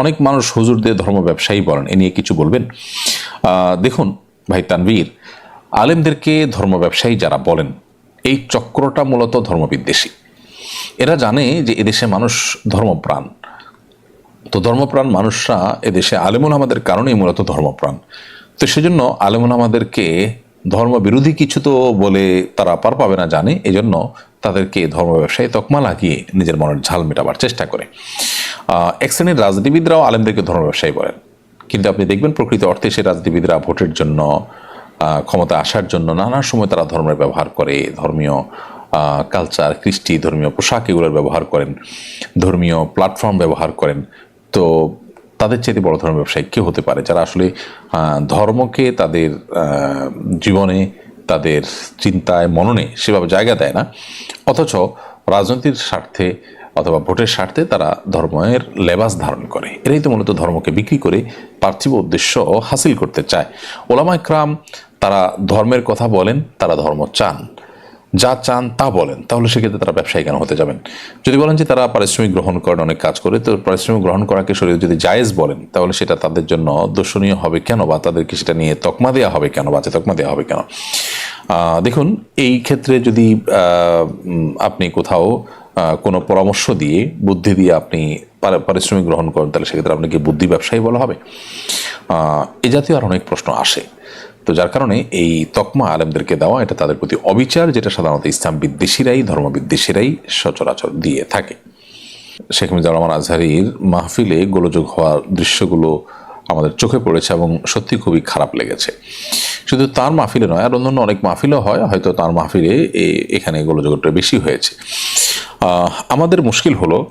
অনেক মানুষ হুজুরদের ধর্ম ব্যবসায়ী বলেন, এ নিয়ে কিছু বলবেন। দেখুন ভাই তানবীর আলেমদেরকে ধর্ম ব্যবসায়ী যারা বলেন, এই চক্রটা মূলত ধর্মবিদ্বেষী। এরা জানে যে এদেশে মানুষ ধর্মপ্রাণ। তো ধর্মপ্রাণ মানুষরা এদেশে আলেমুল আমাদের কারণেই মূলত ধর্মপ্রাণ। তো সেজন্য আলেমুল আমাদেরকে ধর্ম বিরোধী কিছু তো বলে তারা পার পাবে না জানে, এজন্য তাদেরকে ধর্ম ব্যবসায়ী তকমা লাগিয়ে নিজের মনের ঝাল মেটাবার চেষ্টা করে। এক শ্রেণির রাজনীতিবিদরাও আলেমদেরকে ধর্ম ব্যবসায়ী বলেন। কিন্তু আপনি দেখবেন প্রকৃত অর্থে সেই রাজনীতিবিদরা ভোটের জন্য ক্ষমতা আসার জন্য নানা সময় তারা ধর্মের ব্যবহার করে, ধর্মীয় কালচার কৃষ্টি, ধর্মীয় পোশাক এগুলোর ব্যবহার করেন, ধর্মীয় প্ল্যাটফর্ম ব্যবহার করেন। তো তাদের চেয়ে বড় ধর্মের ব্যবসায়ী কেউ হতে পারে? যারা আসলে ধর্মকে তাদের জীবনে, তাদের চিন্তায়, মননে সেভাবে জায়গা দেয় না। অথচ রাজনীতির স্বার্থে অথবা ভোটের স্বার্থে তারা ধর্মের লেবাস ধারণ করে। এরাই তো মূলত ধর্মকে বিক্রি করে পার্থিব উদ্দেশ্য হাসিল করতে চায়। ওলামা ইকরাম তারা ধর্মের কথা বলেন, তারা ধর্ম চান। যা চান তা বলেন, তাহলে সেক্ষেত্রে তারা ব্যবসায়ী কেন হতে যাবেন? যদি বলেন যে তারা পারিশ্রমিক গ্রহণ করেন, অনেক কাজ করে, তো পারিশ্রমিক গ্রহণ করাকে শরীর যদি জায়েজ বলেন, তাহলে সেটা তাদের জন্য দর্শনীয় হবে কেন বা তাদেরকে সেটা নিয়ে তকমা দেওয়া হবে কেন বা তকমা দেওয়া হবে কেন? দেখুন, এই ক্ষেত্রে যদি আপনি কোথাও কোনো পরামর্শ দিয়ে, বুদ্ধি দিয়ে আপনি পারিশ্রমিক গ্রহণ করেন, তাহলে সেক্ষেত্রে আপনাকে বুদ্ধি ব্যবসায়ী বলা হবে। এ জাতীয় আর অনেক প্রশ্ন আসে। তো যার কারণে এই তকমা আলেমদেরকে দেওয়া, এটা তাদের প্রতি অবিচার, যেটা সাধারণত ইসলাম বিদ্বেষীরাই ধর্ম বিদ্বেষীরাই সচরাচর দিয়ে থাকে। শেখ মুজিবুর রহমান আজহারির মাহফিলে গোলযোগ হওয়ার দৃশ্যগুলো আমাদের চোখে পড়েছে এবং সত্যি খুবই খারাপ লেগেছে। শুধু তার মাহফিলে নয়, আর অন্যান্য অনেক মাহফিলও হয়, হয়তো তার মাহফিলে এখানে গোলযোগটা বেশি হয়েছে। আমাদের মুশকিল হলো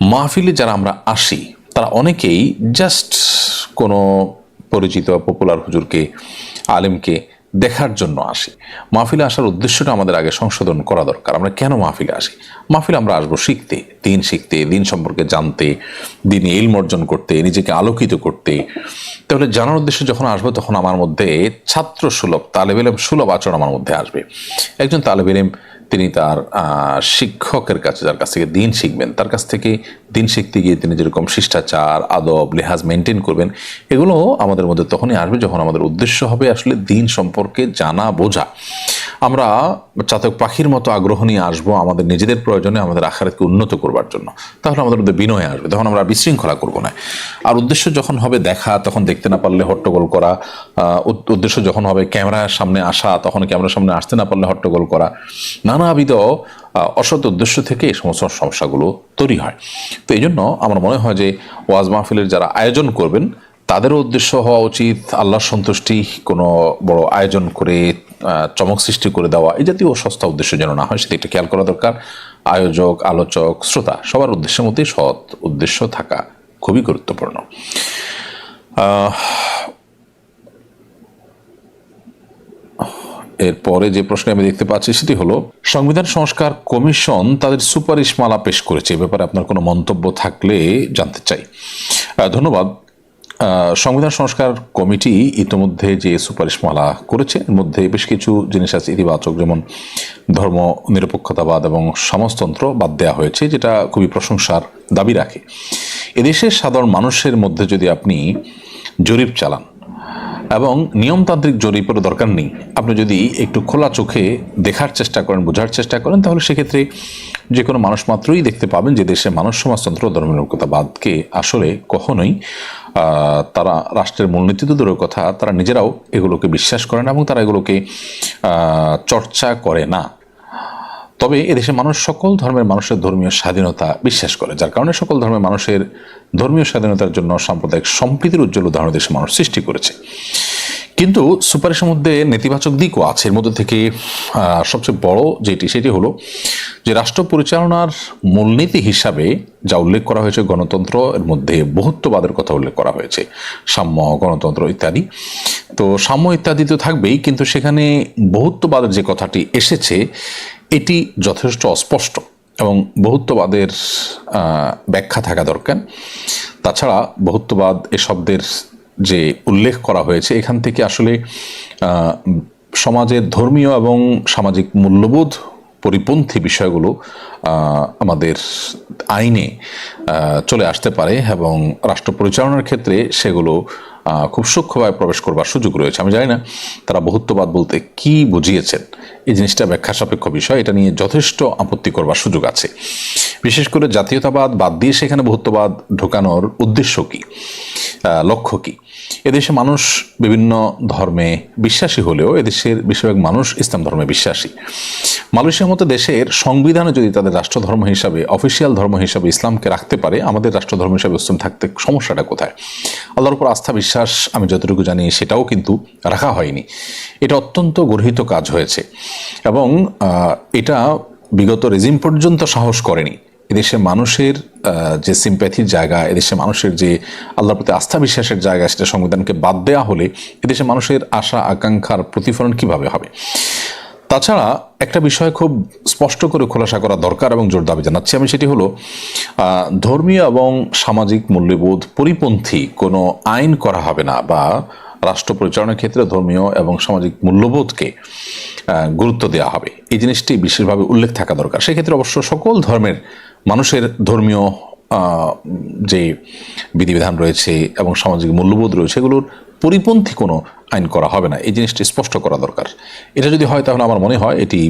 মাহফিলে যারা আমরা আসি, তারা অনেকেই জাস্ট কোনো পরিচিত পপুলার হুজুরকে, আলেমকে দেখার জন্য আসি। মাহফিলে আসার উদ্দেশ্যটা আমাদের আগে সংশোধন করা দরকার। আমরা কেন মাহফিলে আসি? মাহফিলে আমরা আসব শিখতে, দিন শিখতে, দিন সম্পর্কে জানতে, দিন ইলম অর্জন করতে, নিজেকে আলোকিত করতে। তাহলে জানার উদ্দেশ্যে যখন আসব তখন আমার মধ্যে ছাত্র সুলভ তালেবেলেম সুলভ আচরণ আমার মধ্যে আসবে। একজন তালেবেলেম তিনি তার শিক্ষকের কাছে, যার কাছ থেকে দিন শিখবেন, তার কাছ থেকে দিন শিখতে গিয়ে তিনি যেরকম শিষ্টাচার, আদব, লেহাজ মেনটেন করবেন, এগুলো আমাদের মধ্যে তখনই আসবে যখন আমাদের উদ্দেশ্য হবে আসলে দিন সম্পর্কে জানা, বোঝা। আমরা চাতক পাখির মতো আগ্রহ নিয়ে আসব আমাদের নিজেদের প্রয়োজনে আমাদের আখারাতকে উন্নত করবার জন্য। তাহলে আমাদের মধ্যে বিনয় আসবে। তখন আমরা বিশৃঙ্খলা করব না। আর উদ্দেশ্য যখন হবে দেখা, তখন দেখতে না পারলে হট্টগোল করা উদ্দেশ্য যখন হবে ক্যামেরার সামনে আসা, তখন ক্যামেরার সামনে আসতে না পারলে হট্টগোল করা। নানাবিধ অসৎ উদ্দেশ্য থেকে এই সমস্ত সমস্যাগুলো তৈরি হয়। তো এই জন্য আমার মনে হয় যে ওয়াজ মাহফিলের যারা আয়োজন করবেন তাদেরও উদ্দেশ্য হওয়া উচিত আল্লাহর সন্তুষ্টি, কোনো বড় আয়োজন করে চমক সৃষ্টি করে দেওয়া, এই জাতীয় সস্তা উদ্দেশ্য যেন না হয় সেদিকটা খেয়াল করা দরকার। আয়োজক, আলোচক, শ্রোতা, সবার উদ্দেশ্যের মধ্যেই সৎ উদ্দেশ্য থাকা খুবই গুরুত্বপূর্ণ। এরপরে যে প্রশ্ন আমি দেখতে পাচ্ছি সেটি হলো, সংবিধান সংস্কার কমিশন তাদের সুপারিশমালা পেশ করেছে, এ ব্যাপারে আপনার কোনো মন্তব্য থাকলে জানতে চাই। ধন্যবাদ। সংবিধান সংস্কার কমিটি ইতিমধ্যে যে সুপারিশমালা করেছে, এর মধ্যে বেশ কিছু জিনিস আছে ইতিবাচক, যেমন ধর্ম নিরপেক্ষতাবাদ এবং সমাজতন্ত্র বাদ দেওয়া হয়েছে, যেটা খুবই প্রশংসার দাবি রাখে। এদেশের সাধারণ মানুষের মধ্যে যদি আপনি জরিপ চালান এবং নিয়মতান্ত্রিক জরিপের দরকার নেই, আপনি যদি একটু খোলা চোখে দেখার চেষ্টা করেন, বোঝার চেষ্টা করেন, তাহলে সেক্ষেত্রে যে কোনো মানুষ মাত্রই দেখতে পাবেন যে দেশে মানুষ সমাজতন্ত্র ধর্মনিরপেক্ষতাবাদকে আসলে কখনোই তারা রাষ্ট্রের মূলনীতি তো দূরের কথা, তারা নিজেরাও এগুলোকে বিশ্বাস করে না এবং তারা এগুলোকে চর্চা করে না। তবে এদেশের মানুষ সকল ধর্মের মানুষের ধর্মীয় স্বাধীনতা বিশ্বাস করে, যার কারণে সকল ধর্মের মানুষের ধর্মীয় স্বাধীনতার জন্য সাম্প্রদায়িক সম্প্রীতির উজ্জ্বল উদাহরণ দেশের মানুষ সৃষ্টি করেছে। কিন্তু সুপারিশের মধ্যে নেতিবাচক দিকও আছে। এর মধ্যে থেকে সবচেয়ে বড় যেটি, সেটি হলো যে রাষ্ট্র পরিচালনার মূলনীতি হিসাবে যা উল্লেখ করা হয়েছে গণতন্ত্র এর মধ্যে বহুত্ববাদের কথা উল্লেখ করা হয়েছে। সাম্য, গণতন্ত্র ইত্যাদি। তো সাম্য ইত্যাদি তো থাকবেই, কিন্তু সেখানে বহুত্ববাদের যে কথাটি এসেছে, এটি যথেষ্ট অস্পষ্ট এবং বহুত্ববাদের ব্যাখ্যা থাকা দরকার। তাছাড়া বহুত্ববাদ এ শব্দের যে উল্লেখ করা হয়েছে, এখান থেকে আসলে সমাজের ধর্মীয় এবং সামাজিক মূল্যবোধ পরিপন্থী বিষয়গুলো আমাদের আইনে চলে আসতে পারে এবং রাষ্ট্র পরিচালনার ক্ষেত্রে সেগুলো খুব সূক্ষ্মভাবে প্রবেশ করবার সুযোগ রয়েছে। আমি জানি না তারা বহুত্ববাদ বলতে কি বুঝিয়েছেন। এই জিনিসটা ব্যাখ্যা সাপেক্ষ বিষয়। এটা নিয়ে যথেষ্ট আপত্তি করবার সুযোগ আছে। বিশেষ করে জাতীয়তাবাদ বাদ দিয়ে সেখানে বহুত্ববাদ ঢোকানোর উদ্দেশ্য কি? লক্ষ্য কি? এদেশে মানুষ বিভিন্ন ধর্মে বিশ্বাসী হলেও এদেশের বেশিরভাগ মানুষ ইসলাম ধর্মে বিশ্বাসী। মালয়েশিয়ার মতো দেশের সংবিধানে যদি তাদের রাষ্ট্রধর্ম হিসাবে, অফিসিয়াল ধর্ম হিসাবে ইসলামকে রাখতে পারে, আমাদের রাষ্ট্রধর্ম হিসাবে ইসলাম থাকতে সমস্যাটা কোথায়? আল্লাহর উপর আস্থা, বিশ্বাস, আমি যতটুকু জানি সেটাও কিন্তু রাখা হয়নি। এটা অত্যন্ত গর্হিত কাজ হয়েছে এবং এটা বিগত রেজিম পর্যন্ত সাহস করেনি। এদেশের মানুষের যে সিম্প্যাথির জায়গা এদেশের মানুষের যে আল্লাহর প্রতি আস্থা বিশ্বাসের জায়গা, সেটা সংবিধানকে বাদ দেওয়া হলে এদেশের মানুষের আশা, আকাঙ্ক্ষার প্রতিফলন কীভাবে হবে? তাছাড়া একটা বিষয় খুব স্পষ্ট করে খোলাসা করা দরকার এবং জোর দাবি জানাচ্ছি আমি, সেটি হলো ধর্মীয় এবং সামাজিক মূল্যবোধ পরিপন্থী কোনো আইন করা হবে না বা রাষ্ট্র পরিচালনার ক্ষেত্রে ধর্মীয় এবং সামাজিক মূল্যবোধকে গুরুত্ব দেওয়া হবে। এই জিনিসটি বিশেষভাবে উল্লেখ থাকা দরকার। সেক্ষেত্রে অবশ্য সকল ধর্মের মানুষের ধর্মীয় যে বিধিবিধান রয়েছে এবং সামাজিক মূল্যবোধ রয়েছে, এগুলোর পরিপন্থী কোনো আইন করা হবে না। এই জিনিসটি স্পষ্ট করা দরকার। এটা যদি হয় তাহলে আমার মনে হয় এটি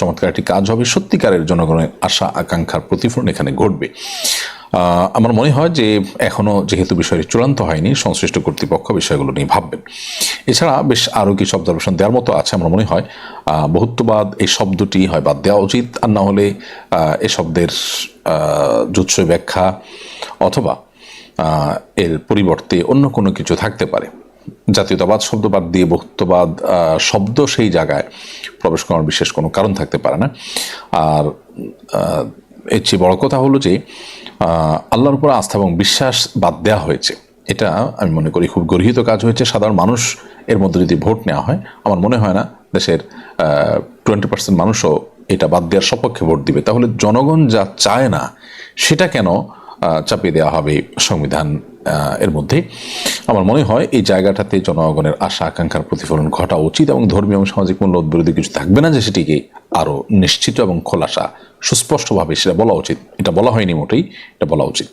চমৎকার একটি কাজ হবে। সত্যিকারের জনগণের আশা আকাঙ্ক্ষার প্রতিফলন এখানে ঘটবে। আমার মনে হয় যে এখনও যেহেতু বিষয়টি চূড়ান্ত হয়নি, সংশ্লিষ্ট কর্তৃপক্ষ বিষয়গুলো নিয়ে ভাববেন। এছাড়া বেশ আরও কিছু অবজারভেশন দেওয়ার মতো আছে আমার মনে হয়। বহুত্ববাদ, এই শব্দটি হয় বাদ দেওয়া উচিত। আর না হলে এ শব্দের জুৎসই ব্যাখ্যা অথবা এর পরিবর্তে অন্য কোনো কিছু থাকতে পারে। জাতীয়তাবাদ শব্দ বাদ দিয়ে বহুত্ববাদ শব্দ সেই জায়গায় প্রবেশ করার বিশেষ কোনো কারণ থাকতে পারে না। আর এর চেয়ে বড় কথা হলো যে আল্লাহর উপর আস্থা এবং বিশ্বাস বাদ দেওয়া হয়েছে। এটা আমি মনে করি খুব গর্হিত কাজ হয়েছে। সাধারণ মানুষ এর মধ্যে যদি ভোট নেওয়া হয়, আমার মনে হয় না দেশের টোয়েন্টি পার্সেন্ট মানুষও এটা বাদ দেওয়ার সপক্ষে ভোট দিবে। তাহলে জনগণ যা চায় না, সেটা কেন চাপিয়ে দেওয়া হবে সংবিধান এর মধ্যে আমার মনে হয় এই জায়গাটাতে জনগণের আশা, আকাঙ্ক্ষার প্রতিফলন ঘটা উচিত এবং ধর্মীয় এবং সামাজিক মূল্য বিরোধী কিছু থাকবে না যে সেটিকে আরও নিশ্চিত এবং খোলাসা, সুস্পষ্টভাবে সেটা বলা উচিত। এটা বলা হয়নি মোটেই এটা বলা উচিত।